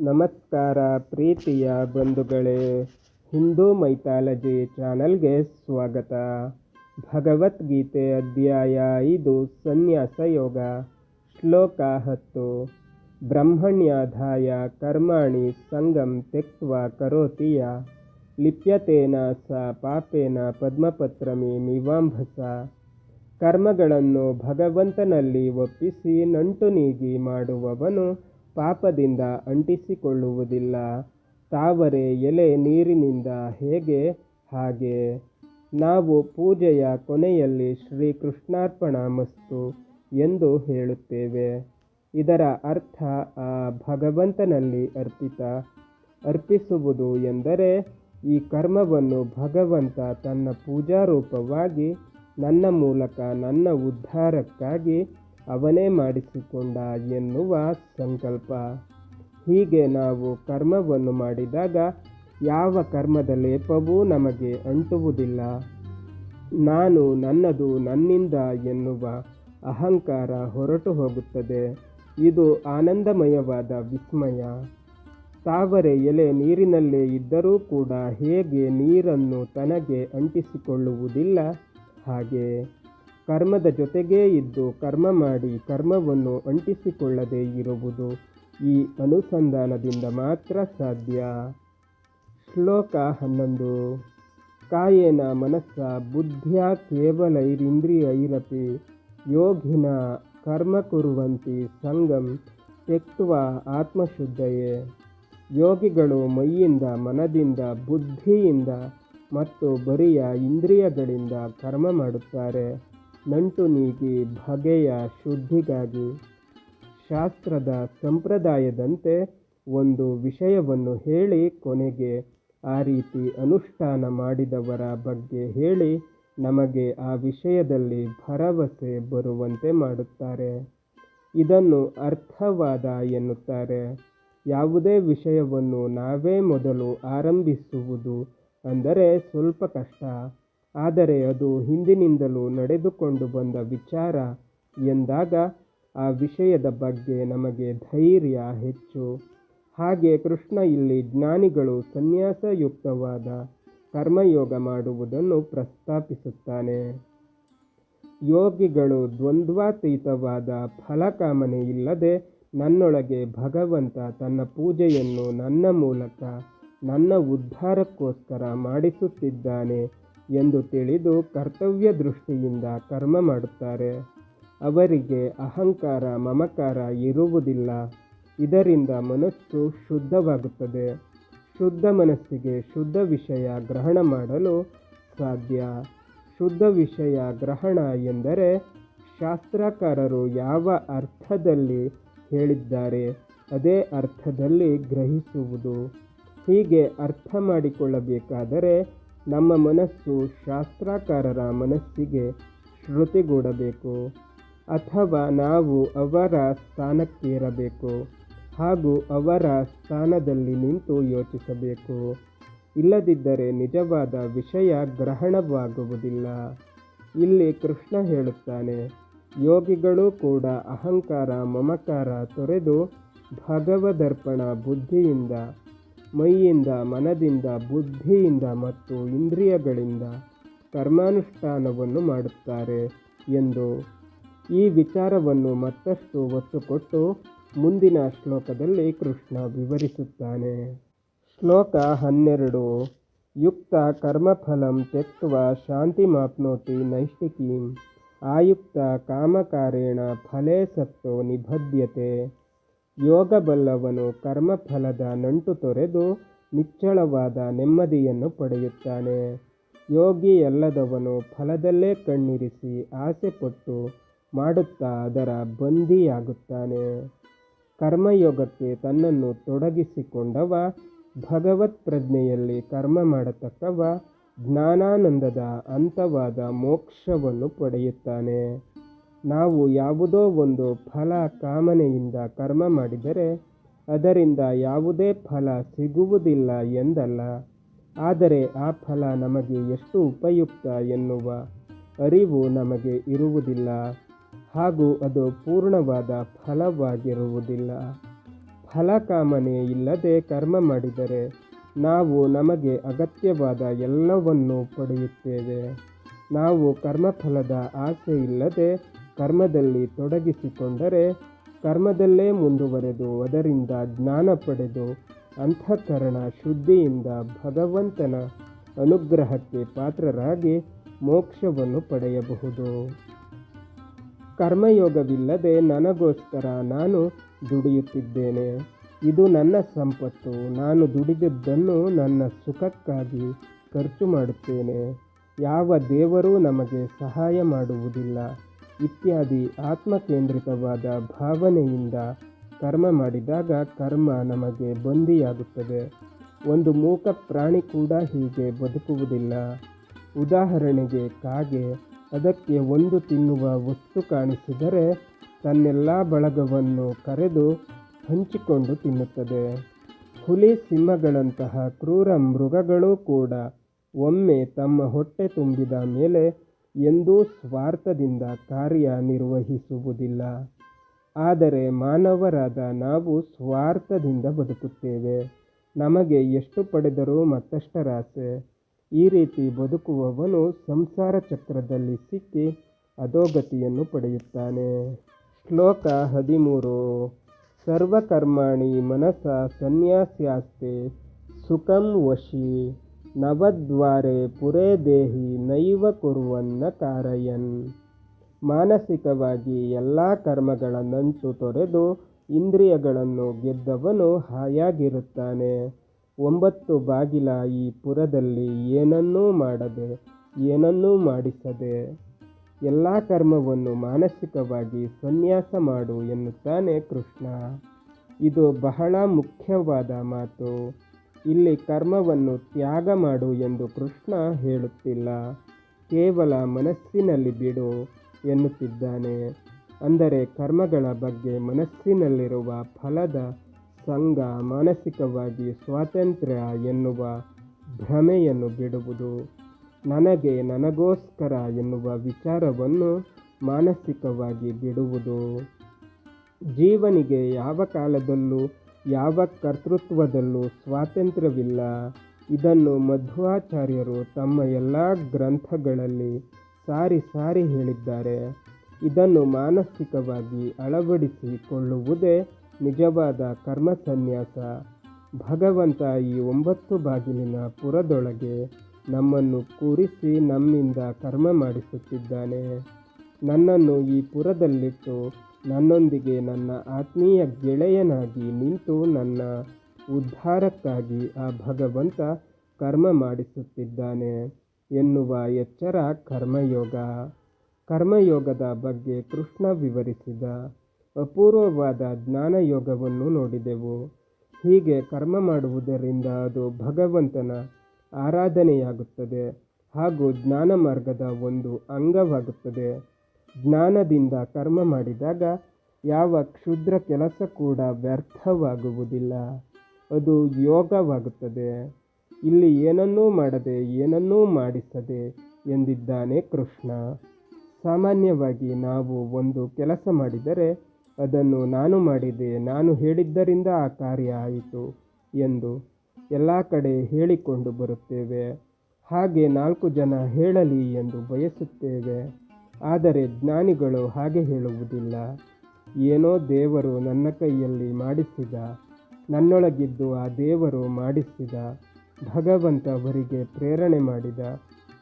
ನಮಸ್ಕಾರ ಪ್ರೀತಿಯ ಬಂಧುಗಳೇ, ಹಿಂದೂ ಮೈಥಾಲಜಿ ಚಾನಲ್ಗೆ ಸ್ವಾಗತ. ಭಗವದ್ಗೀತೆ ಅಧ್ಯಾಯ ಐದು, ಸನ್ಯಾಸ ಯೋಗ. ಶ್ಲೋಕ ಹತ್ತು. ಬ್ರಹ್ಮಣ್ಯಾಧಾಯ ಕರ್ಮಾಣಿ ಸಂಗಂ ತೆಕ್ವಾ ಕರೋತಿಯ. ಲಿಪ್ಯತೇನ ಸ ಪಾಪೇನ ಪದ್ಮಪತ್ರಮಿ ಮೀವಾಂಭಸ ಕರ್ಮಗಳನ್ನು ಭಗವಂತನಲ್ಲಿ ಒಪ್ಪಿಸಿ ನಂಟು ನೀಗಿ ಮಾಡುವವನು ಪಾಪದಿಂದ ಅಂಟಿಸಿಕೊಳ್ಳುವುದಿಲ್ಲ. ತಾವರೆ ಎಲೆ ನೀರಿನಿಂದ ಹೇಗೆ ಹಾಗೆ? ನಾವು ಪೂಜೆಯ ಕೊನೆಯಲ್ಲಿ ಶ್ರೀ ಕೃಷ್ಣಾರ್ಪಣ ಮಸ್ತು ಎಂದು ಹೇಳುತ್ತೇವೆ. ಇದರ ಅರ್ಥ ಆ ಭಗವಂತನಲ್ಲಿ ಅರ್ಪಿತ, ಅರ್ಪಿಸುವುದು ಎಂದರೆ ಈ ಕರ್ಮವನ್ನು ಭಗವಂತ ತನ್ನ ಪೂಜಾರೂಪವಾಗಿ ನನ್ನ ಮೂಲಕ ನನ್ನ ಉದ್ಧಾರಕ್ಕಾಗಿ ಅವನೇ ಮಾಡಿಸಿಕೊಂಡ ಎನ್ನುವ ಸಂಕಲ್ಪ. ಹೀಗೆ ನಾವು ಕರ್ಮವನ್ನು ಮಾಡಿದಾಗ ಯಾವ ಕರ್ಮದ ಲೇಪವೂ ನಮಗೆ ಅಂಟುವುದಿಲ್ಲ. ನಾನು ನನ್ನದು ನನ್ನಿಂದ ಎನ್ನುವ ಅಹಂಕಾರ ಹೊರಟು ಹೋಗುತ್ತದೆ. ಇದು ಆನಂದಮಯವಾದ ವಿಸ್ಮಯ. ತಾವರೆ ಎಲೆ ನೀರಿನಲ್ಲೇ ಇದ್ದರೂ ಕೂಡ ಹೇಗೆ ನೀರನ್ನು ತನಗೆ ಅಂಟಿಸಿಕೊಳ್ಳುವುದಿಲ್ಲ? ಹಾಗೆ ಕರ್ಮದ ಜೊತೆಗೇ ಇದ್ದು ಕರ್ಮ ಮಾಡಿ ಕರ್ಮವನ್ನು ಅಂಟಿಸಿಕೊಳ್ಳದೇ ಇರುವುದು ಈ ಅನುಸಂಧಾನದಿಂದ ಮಾತ್ರ ಸಾಧ್ಯ. ಶ್ಲೋಕ ಹನ್ನೊಂದು. ಕಾಯೇನ ಮನಸ್ಸ ಬುದ್ಧಿಯ ಕೇವಲೈರಿಂದ್ರಿಯೈರಪಿ ಯೋಗಿನ ಕರ್ಮ ಕುರುವಂತಿ ಸಂಗಂ ತೆಕ್ತುವ ಆತ್ಮಶುದ್ಧಯೇ. ಯೋಗಿಗಳು ಮೈಯಿಂದ ಮನದಿಂದ ಬುದ್ಧಿಯಿಂದ ಮತ್ತು ಬರಿಯ ಇಂದ್ರಿಯಗಳಿಂದ ಕರ್ಮ ಮಾಡುತ್ತಾರೆ. ನಂಟು ನೀಗಿ ಬಗೆಯ ಶುದ್ಧಿಗಾಗಿ ಶಾಸ್ತ್ರದ ಸಂಪ್ರದಾಯದಂತೆ ಒಂದು ವಿಷಯವನ್ನು ಹೇಳಿ ಕೊನೆಗೆ ಆ ರೀತಿ ಅನುಷ್ಠಾನ ಮಾಡಿದವರ ಬಗ್ಗೆ ಹೇಳಿ ನಮಗೆ ಆ ವಿಷಯದಲ್ಲಿ ಭರವಸೆ ಬರುವಂತೆ ಮಾಡುತ್ತಾರೆ. ಇದನ್ನು ಅರ್ಥವಾದ ಎನ್ನುತ್ತಾರೆ. ಯಾವುದೇ ವಿಷಯವನ್ನು ನಾವೇ ಮೊದಲು ಆರಂಭಿಸುವುದು ಅಂದರೆ ಸ್ವಲ್ಪ ಕಷ್ಟ. ಆದರೆ ಅದು ಹಿಂದಿನಿಂದಲೂ ನಡೆದುಕೊಂಡು ಬಂದ ವಿಚಾರ ಎಂದಾಗ ಆ ವಿಷಯದ ಬಗ್ಗೆ ನಮಗೆ ಧೈರ್ಯ ಹೆಚ್ಚು. ಹಾಗೆ ಕೃಷ್ಣ ಇಲ್ಲಿ ಜ್ಞಾನಿಗಳು ಸನ್ಯಾಸಯುಕ್ತವಾದ ಕರ್ಮಯೋಗ ಮಾಡುವುದನ್ನು ಪ್ರಸ್ತಾಪಿಸುತ್ತಾನೆ. ಯೋಗಿಗಳು ದ್ವಂದ್ವಾತೀತವಾದ ಫಲಕಾಮನೆ ಇಲ್ಲದೆ ನನ್ನೊಳಗೆ ಭಗವಂತ ತನ್ನ ಪೂಜೆಯನ್ನು ನನ್ನ ಮೂಲಕ ನನ್ನ ಉದ್ಧಾರಕ್ಕೋಸ್ಕರ ಮಾಡಿಸುತ್ತಿದ್ದಾನೆ. ಎಂದು ತಿಳಿದು ಕರ್ತವ್ಯ ದೃಷ್ಟಿಯಿಂದ ಕರ್ಮ ಮಾಡುತ್ತಾರೆ. ಅವರಿಗೆ ಅಹಂಕಾರ, ಮಮಕಾರ ಇರುವುದಿಲ್ಲ. ಇದರಿಂದ ಮನಸ್ಸು ಶುದ್ಧವಾಗುತ್ತದೆ. ಶುದ್ಧ ಮನಸ್ಸಿಗೆ ಶುದ್ಧ ವಿಷಯ ಗ್ರಹಣ ಮಾಡಲು ಸಾಧ್ಯ. ಶುದ್ಧ ವಿಷಯ ಗ್ರಹಣ ಎಂದರೆ ಶಾಸ್ತ್ರಕಾರರು ಯಾವ ಅರ್ಥದಲ್ಲಿ ಹೇಳಿದ್ದಾರೆ ಅದೇ ಅರ್ಥದಲ್ಲಿ ಗ್ರಹಿಸುವುದು. ಹೀಗೆ ಅರ್ಥ ಮಾಡಿಕೊಳ್ಳಬೇಕಾದರೆ ನಮ್ಮ ಮನಸ್ಸು ಶಾಸ್ತ್ರಕಾರರ ಮನಸ್ಸಿಗೆ ಶ್ರುತಿಗೂಡಬೇಕು ಅಥವಾ ನಾವು ಅವರ ಸ್ಥಾನಕ್ಕೇರಬೇಕು ಹಾಗೂ ಅವರ ಸ್ಥಾನದಲ್ಲಿ ನಿಂತು ಯೋಚಿಸಬೇಕು. ಇಲ್ಲದಿದ್ದರೆ ನಿಜವಾದ ವಿಷಯ ಗ್ರಹಣವಾಗುವುದಿಲ್ಲ. ಇಲ್ಲಿ ಕೃಷ್ಣ ಹೇಳುತ್ತಾನೆ, ಯೋಗಿಗಳು ಕೂಡ ಅಹಂಕಾರ ಮಮಕಾರ ತೊರೆದು ಭಗವದರ್ಪಣ ಬುದ್ಧಿಯಿಂದ ಮೈಯಿಂದ, ಮನದಿಂದ, ಬುದ್ಧಿಯಿಂದ ಮತ್ತು ಇಂದ್ರಿಯಗಳಿಂದ ಕರ್ಮಾನುಷ್ಠಾನವನ್ನು ಮಾಡುತ್ತಾರೆ ಎಂದು ಈ ವಿಚಾರವನ್ನು ಮತ್ತಷ್ಟು ಒತ್ತು ಕೊಟ್ಟು ಮುಂದಿನ ಶ್ಲೋಕದಲ್ಲಿ ಕೃಷ್ಣ ವಿವರಿಸುತ್ತಾನೆ. ಶ್ಲೋಕ ಹನ್ನೆರಡು. ಯುಕ್ತ ಕರ್ಮಫಲಂ ತೆಕ್ವ ಶಾಂತಿ ಮಾಪ್ನೋತಿ ನೈಷ್ಠಿಕೀಂ. ಆಯುಕ್ತ ಕಾಮಕಾರೇಣ ಫಲೇ ಸತ್ತೋ ಯೋಗಬಲ್ಲವನು ಕರ್ಮಫಲದ ನಂಟು ತೊರೆದು ನಿಚ್ಚಳವಾದ ನೆಮ್ಮದಿಯನ್ನು ಪಡೆಯುತ್ತಾನೆ. ಯೋಗಿಯಲ್ಲದವನು ಫಲದಲ್ಲೇ ಕಣ್ಣಿರಿಸಿ ಆಸೆಪಟ್ಟು ಮಾಡುತ್ತಾ ಅದರ ಬಂದಿಯಾಗುತ್ತಾನೆ. ಕರ್ಮಯೋಗಕ್ಕೆ ತನ್ನನ್ನು ತೊಡಗಿಸಿಕೊಂಡವ, ಭಗವತ್ ಪ್ರಜ್ಞೆಯಲ್ಲಿ ಕರ್ಮ ಮಾಡತಕ್ಕವ ಜ್ಞಾನಾನಂದದ ಅಂತವಾದ ಮೋಕ್ಷವನ್ನು ಪಡೆಯುತ್ತಾನೆ. ನಾವು ಯಾವುದೋ ಒಂದು ಫಲ ಕಾಮನೆಯಿಂದ ಕರ್ಮ ಮಾಡಿದರೆ ಅದರಿಂದ ಯಾವುದೇ ಫಲ ಸಿಗುವುದಿಲ್ಲ ಎಂದಲ್ಲ, ಆದರೆ ಆ ಫಲ ನಮಗೆ ಎಷ್ಟು ಉಪಯುಕ್ತ ಎನ್ನುವ ಅರಿವು ನಮಗೆ ಇರುವುದಿಲ್ಲ, ಹಾಗೂ ಅದು ಪೂರ್ಣವಾದ ಫಲವಾಗಿರುವುದಿಲ್ಲ. ಫಲಕಾಮನೆ ಇಲ್ಲದೆ ಕರ್ಮ ಮಾಡಿದರೆ ನಾವು ನಮಗೆ ಅಗತ್ಯವಾದ ಎಲ್ಲವನ್ನು ಪಡೆಯುತ್ತೇವೆ. ನಾವು ಕರ್ಮಫಲದ ಆಸೆ ಇಲ್ಲದೆ ಕರ್ಮದಲ್ಲಿ ತೊಡಗಿಸಿಕೊಂಡರೆ ಕರ್ಮದಲ್ಲೇ ಮುಂದುವರೆದು ಅದರಿಂದ ಜ್ಞಾನ ಪಡೆದು ಅಂತಃಕರಣ ಶುದ್ಧಿಯಿಂದ ಭಗವಂತನ ಅನುಗ್ರಹಕ್ಕೆ ಪಾತ್ರರಾಗಿ ಮೋಕ್ಷವನ್ನು ಪಡೆಯಬಹುದು. ಕರ್ಮಯೋಗವಿಲ್ಲದೆ ನನಗೋಸ್ಕರ ನಾನು ದುಡಿಯುತ್ತಿದ್ದೇನೆ. ಇದು ನನ್ನ ಸಂಪತ್ತು. ನಾನು ದುಡಿದದ್ದನ್ನು ನನ್ನ ಸುಖಕ್ಕಾಗಿ ಖರ್ಚು ಮಾಡುತ್ತೇನೆ. ಯಾವ ದೇವರೂ ನಮಗೆ ಸಹಾಯ ಮಾಡುವುದಿಲ್ಲ. ಇತ್ಯಾದಿ ಆತ್ಮಕೇಂದ್ರಿತವಾದ ಭಾವನೆಯಿಂದ ಕರ್ಮ ಮಾಡಿದಾಗ ಕರ್ಮ ನಮಗೆ ಬಂದಿಯಾಗುತ್ತದೆ. ಒಂದು ಮೂಕ ಪ್ರಾಣಿ ಕೂಡ ಹೀಗೆ ಬದುಕುವುದಿಲ್ಲ. ಉದಾಹರಣೆಗೆ ಕಾಗೆ ಅದಕ್ಕೆ ಒಂದು ತಿನ್ನುವ ವಸ್ತು ಕಾಣಿಸಿದರೆ ತನ್ನೆಲ್ಲ ಬಳಗವನ್ನು ಕರೆದು ಹಂಚಿಕೊಂಡು ತಿನ್ನುತ್ತದೆ. ಹುಲಿ ಸಿಂಹಗಳಂತಹ ಕ್ರೂರ ಮೃಗಗಳೂ ಕೂಡ ಒಮ್ಮೆ ತಮ್ಮ ಹೊಟ್ಟೆ ತುಂಬಿದ ಮೇಲೆ ಎಂದೂ ಸ್ವಾರ್ಥದಿಂದ ಕಾರ್ಯ ನಿರ್ವಹಿಸುವುದಿಲ್ಲ. ಆದರೆ ಮಾನವರಾದ ನಾವು ಸ್ವಾರ್ಥದಿಂದ ಬದುಕುತ್ತೇವೆ. ನಮಗೆ ಎಷ್ಟು ಪಡೆದರೂ ಮತ್ತಷ್ಟರಾಸೆ ಈ ರೀತಿ ಬದುಕುವವನು ಸಂಸಾರ ಚಕ್ರದಲ್ಲಿ ಸಿಕ್ಕಿ ಅಧೋಗತಿಯನ್ನು ಪಡೆಯುತ್ತಾನೆ. ಶ್ಲೋಕ ಹದಿಮೂರು. ಸರ್ವಕರ್ಮಾಣಿ ಮನಸ ಸನ್ಯಾಸ್ಯಾಸ್ತೆ ಸುಖಂ ವಶಿ. ನವದ್ವಾರೆ ಪುರೇ ದೇಹಿ ನೈವ ಕುರುವನ್ನ ಕಾರಯನ್. ಮಾನಸಿಕವಾಗಿ ಎಲ್ಲ ಕರ್ಮಗಳ ನಂಟು ತೊರೆದು ಇಂದ್ರಿಯಗಳನ್ನು ಗೆದ್ದವನು ಹಾಯಾಗಿರುತ್ತಾನೆ. ಒಂಬತ್ತು ಬಾಗಿಲ ಈ ಪುರದಲ್ಲಿ ಏನನ್ನೂ ಮಾಡದೆ, ಏನನ್ನೂ ಮಾಡಿಸದೆ. ಎಲ್ಲ ಕರ್ಮವನ್ನು ಮಾನಸಿಕವಾಗಿ ಸನ್ಯಾಸ ಮಾಡು ಎನ್ನುತ್ತಾನೆ ಕೃಷ್ಣ. ಇದು ಬಹಳ ಮುಖ್ಯವಾದ ಮಾತು. ಇಲ್ಲಿ ಕರ್ಮವನ್ನು ತ್ಯಾಗ ಮಾಡು ಎಂದು ಕೃಷ್ಣ ಹೇಳುತ್ತಿಲ್ಲ. ಕೇವಲ ಮನಸ್ಸಿನಲ್ಲಿ ಬಿಡು ಎನ್ನುತ್ತಿದ್ದಾನೆ. ಅಂದರೆ ಕರ್ಮಗಳ ಬಗ್ಗೆ ಮನಸ್ಸಿನಲ್ಲಿರುವ ಫಲದ ಸಂಘ ಮಾನಸಿಕವಾಗಿ ಸ್ವಾತಂತ್ರ್ಯ ಎನ್ನುವ ಭ್ರಮೆಯನ್ನು ಬಿಡುವುದು, ನನಗೆ ನನಗೋಸ್ಕರ ಎನ್ನುವ ವಿಚಾರವನ್ನು ಮಾನಸಿಕವಾಗಿ ಬಿಡುವುದು. ಜೀವನಿಗೆ ಯಾವ ಕಾಲದಲ್ಲೂ ಯಾವ ಕರ್ತೃತ್ವದಲ್ಲೂ ಸ್ವಾತಂತ್ರ್ಯವಿಲ್ಲ. ಇದನ್ನು ಮಧ್ವಾಚಾರ್ಯರು ತಮ್ಮ ಎಲ್ಲ ಗ್ರಂಥಗಳಲ್ಲಿ ಸಾರಿ ಸಾರಿ ಹೇಳಿದ್ದಾರೆ. ಇದನ್ನು ಮಾನಸಿಕವಾಗಿ ಅಳವಡಿಸಿಕೊಳ್ಳುವುದೇ ನಿಜವಾದ ಕರ್ಮಸನ್ಯಾಸ. ಭಗವಂತ ಈ ಒಂಬತ್ತು ಬಾಗಿಲಿನ ಪುರದೊಳಗೆ ನಮ್ಮನ್ನು ಕೂರಿಸಿ ನಮ್ಮಿಂದ ಕರ್ಮ ಮಾಡಿಸುತ್ತಿದ್ದಾನೆ. ನನ್ನನ್ನು ಈ ಪುರದಲ್ಲಿಟ್ಟು ನನ್ನೊಂದಿಗೆ ನನ್ನ ಆತ್ಮೀಯ ಗೆಳೆಯನಾಗಿ ನಿಂತು ನನ್ನ ಉದ್ಧಾರಕ್ಕಾಗಿ ಆ ಭಗವಂತ ಕರ್ಮ ಮಾಡಿಸುತ್ತಿದ್ದಾನೆ ಎನ್ನುವ ಎಚ್ಚರ ಕರ್ಮಯೋಗ. ಕರ್ಮಯೋಗದ ಬಗ್ಗೆ ಕೃಷ್ಣ ವಿವರಿಸಿದ. ಅಪೂರ್ವವಾದ ಜ್ಞಾನಯೋಗವನ್ನು ನೋಡಿದೆವು. ಹೀಗೆ ಕರ್ಮ ಮಾಡುವುದರಿಂದ ಅದು ಭಗವಂತನ ಆರಾಧನೆಯಾಗುತ್ತದೆ ಹಾಗೂ ಜ್ಞಾನ ಮಾರ್ಗದ ಒಂದು ಅಂಗವಾಗುತ್ತದೆ. ಜ್ಞಾನದಿಂದ ಕರ್ಮ ಮಾಡಿದಾಗ ಯಾವ ಕ್ಷುದ್ರ ಕೆಲಸ ಕೂಡ ವ್ಯರ್ಥವಾಗುವುದಿಲ್ಲ. ಅದು ಯೋಗವಾಗುತ್ತದೆ. ಇಲ್ಲಿ ಏನನ್ನೂ ಮಾಡದೆ ಏನನ್ನೂ ಮಾಡಿಸದೆ ಎಂದಿದ್ದಾನೆ ಕೃಷ್ಣ. ಸಾಮಾನ್ಯವಾಗಿ ನಾವು ಒಂದು ಕೆಲಸ ಮಾಡಿದರೆ ಅದನ್ನು ನಾನು ಮಾಡಿದೆ, ನಾನು ಹೇಳಿದ್ದರಿಂದ ಆ ಕಾರ್ಯ ಆಯಿತು ಎಂದು ಎಲ್ಲ ಕಡೆ ಹೇಳಿಕೊಂಡು ಬರುತ್ತೇವೆ. ಹಾಗೆ ನಾಲ್ಕು ಜನ ಹೇಳಲಿ ಎಂದು ಬಯಸುತ್ತೇವೆ. ಆದರೆ ಜ್ಞಾನಿಗಳು ಹಾಗೆ ಹೇಳುವುದಿಲ್ಲ. ಏನೋ ದೇವರು ನನ್ನ ಕೈಯಲ್ಲಿ ಮಾಡಿಸಿದ, ನನ್ನೊಳಗಿದ್ದು ಆ ದೇವರು ಮಾಡಿಸಿದ, ಭಗವಂತ ಅವರಿಗೆ ಪ್ರೇರಣೆ ಮಾಡಿದ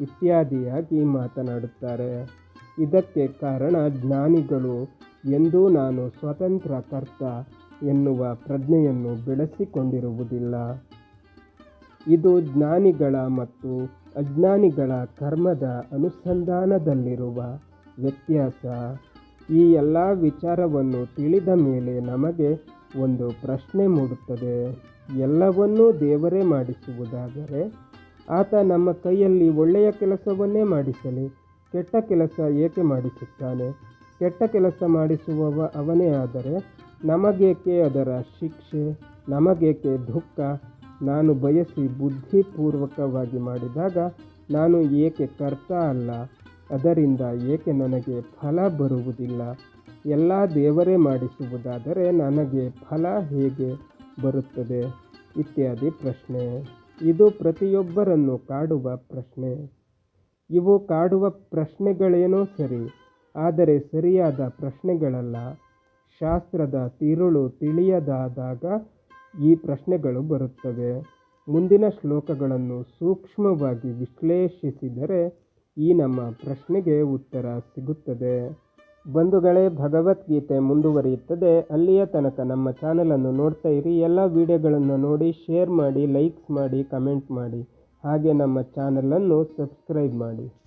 ಇತ್ಯಾದಿಯಾಗಿ ಮಾತನಾಡುತ್ತಾರೆ. ಇದಕ್ಕೆ ಕಾರಣ ಜ್ಞಾನಿಗಳು, ಎಂದೂ ನಾನು ಸ್ವತಂತ್ರ ಕರ್ತ ಎನ್ನುವ ಪ್ರಜ್ಞೆಯನ್ನು ಬೆಳೆಸಿಕೊಂಡಿರುವುದಿಲ್ಲ. ಇದು ಜ್ಞಾನಿಗಳ ಮತ್ತು ಅಜ್ಞಾನಿಗಳ ಕರ್ಮದ ಅನುಸಂಧಾನದಲ್ಲಿರುವ ವ್ಯತ್ಯಾಸ. ಈ ಎಲ್ಲ ವಿಚಾರವನ್ನು ತಿಳಿದ ಮೇಲೆ ನಮಗೆ ಒಂದು ಪ್ರಶ್ನೆ ಮೂಡುತ್ತದೆ. ಎಲ್ಲವನ್ನೂ ದೇವರೇ ಮಾಡಿಸುವುದಾದರೆ ಆತ ನಮ್ಮ ಕೈಯಲ್ಲಿ ಒಳ್ಳೆಯ ಕೆಲಸವನ್ನೇ ಮಾಡಿಸಲಿ, ಕೆಟ್ಟ ಕೆಲಸ ಏಕೆ ಮಾಡಿಸುತ್ತಾನೆ? ಕೆಟ್ಟ ಕೆಲಸ ಮಾಡಿಸುವವ ಅವನೇ ಆದರೆ ನಮಗೇಕೆ ಅದರ ಶಿಕ್ಷೆ, ನಮಗೇಕೆ ದುಃಖ ನಾನು ಬಯಸಿ ಬುದ್ಧಿಪೂರ್ವಕವಾಗಿ ಮಾಡಿದಾಗ ನಾನು ಏಕೆ ಕರ್ತ ಅಲ್ಲ? ಅದರಿಂದ ಏಕೆ ನನಗೆ ಫಲ ಬರುವುದಿಲ್ಲ? ಎಲ್ಲ ದೇವರೇ ಮಾಡಿಸುವುದಾದರೆ ನನಗೆ ಫಲ ಹೇಗೆ ಬರುತ್ತದೆ? ಇತ್ಯಾದಿ ಪ್ರಶ್ನೆ. ಇದು ಪ್ರತಿಯೊಬ್ಬರನ್ನು ಕಾಡುವ ಪ್ರಶ್ನೆ. ಇವು ಕಾಡುವ ಪ್ರಶ್ನೆಗಳೇನೋ ಸರಿ, ಆದರೆ ಸರಿಯಾದ ಪ್ರಶ್ನೆಗಳಲ್ಲ. ಶಾಸ್ತ್ರದ ತಿರುಳು ತಿಳಿಯದಾದಾಗ ಈ ಪ್ರಶ್ನೆಗಳು ಬರುತ್ತವೆ. ಮುಂದಿನ ಶ್ಲೋಕಗಳನ್ನು ಸೂಕ್ಷ್ಮವಾಗಿ ವಿಶ್ಲೇಷಿಸಿದರೆ ಈ ನಮ್ಮ ಪ್ರಶ್ನೆಗೆ ಉತ್ತರ ಸಿಗುತ್ತದೆ. ಬಂಧುಗಳೇ, ಭಗವದ್ಗೀತೆ ಮುಂದುವರಿಯುತ್ತದೆ. ಅಲ್ಲಿಯ ತನಕ ನಮ್ಮ ಚಾನಲನ್ನು ನೋಡ್ತಾ ಇರಿ. ಎಲ್ಲ ವಿಡಿಯೋಗಳನ್ನು ನೋಡಿ, ಶೇರ್ ಮಾಡಿ, ಲೈಕ್ಸ್ ಮಾಡಿ, ಕಮೆಂಟ್ ಮಾಡಿ. ಹಾಗೆ ನಮ್ಮ ಚಾನಲನ್ನು ಸಬ್ಸ್ಕ್ರೈಬ್ ಮಾಡಿ.